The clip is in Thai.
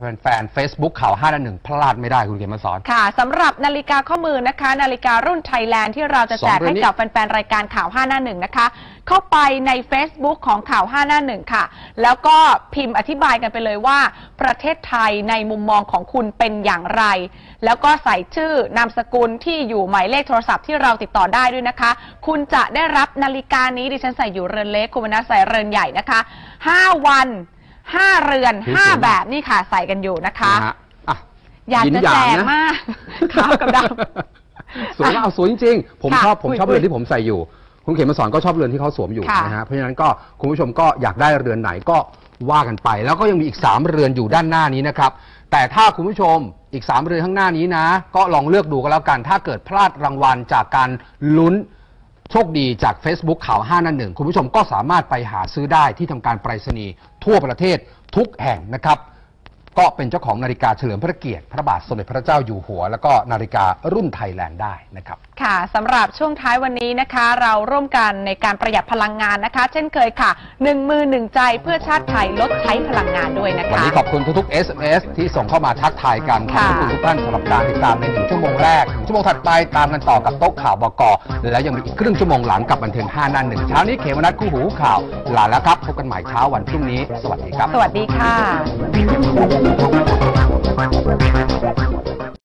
แฟนๆ Facebook ข่าว5ด้านหนึ่งพลาดไม่ได้คุณเขมมาสอน ค่ะสำหรับนาฬิกาข้อมือนะคะ นาฬิการุ่นไทยแลนด์ที่เราจะแจกสองเรือนให้นี้กับแฟนๆ รายการข่าว5หน้าหนึ่งนะคะ เข้าไปใน Facebook ของข่าว5หน้าหนึ่งค่ะ แล้วก็พิมพ์อธิบายกันไปเลยว่า ประเทศไทยในมุมมองของคุณเป็นอย่างไร แล้วก็ใส่ชื่อนามสกุลที่อยู่หมายเลขโทรศัพท์ที่เราติดต่อได้ด้วยนะคะ คุณจะได้รับนาฬิกานี้ดิฉันใส่อยู่เรือนเล็กคุณวรรณะใส่เรือนใหญ่นะคะ 5 วัน 5เรือนสวยๆ5แบบนี่ค่ะใส่กันอยู่นะคะ นะฮะอะ อยากจะหแจงกนะมากขาวกับดสวยมากเอาสวยจริงๆ ผมค่ะชอบผมชอบอุ้ยเรือนที่ผมใส่อยู่ คุณเขมมาสอนก็ชอบเรือนที่เขาสวมอยู่ค่ะนะฮะเพราะฉะนั้นก็คุณผู้ชมก็อยากได้เรือนไหนก็ว่ากันไป แล้วก็ยังมีอีก 3 เรือนอยู่ด้านหน้านี้นะครับ แต่ถ้าคุณผู้ชมอีก 3 เรือนข้างหน้านี้นะ ก็ลองเลือกดูกันแล้วกัน ถ้าเกิดพลาดรางวัลจากการลุ้น โชคดีจาก Facebook ข่าว 5 นั่นหนึ่งคุณผู้ชมก็สามารถไปหาซื้อได้ที่ทำการไปรษณีย์ทั่วประเทศทุกแห่งนะครับ ก็เป็นเจ้าของนาฬิกาเฉลิมพระเกียรติ พระบาทสมเด็จพระเจ้าอยู่หัว แล้วก็นาฬิการุ่นไทยแลนด์ได้นะครับค่ะสำหรับช่วงท้ายวันนี้นะคะ เราร่วมกันในการประหยัดพลังงานนะคะ เช่นเคยค่ะหนึ่งมือหนึ่งใจเพื่อชาติไทยลดใช้พลังงานด้วยนะวันคะ นี้ขอบคุณทุกๆ SMS ที่ส่งเข้ามาทักทายกันขอบค่ะ คุณทุกท่านสำหรับการติดตามในหนึ่งชั่วโมงแรกหนึ่งชั่วโมงถัดไปตามกันต่อกับโต๊ะข่าวบก และยังมีอีกครึ่งชั่วโมงหลังกับบันเทิง5หนั่นหนึ่งเช้านี้เขมนัทคู่หูข่าวลาแล้วครับพบกันใหม่เช้าวันพรุ่งนี้ สวัสดีครับ สวัสดีค่ะ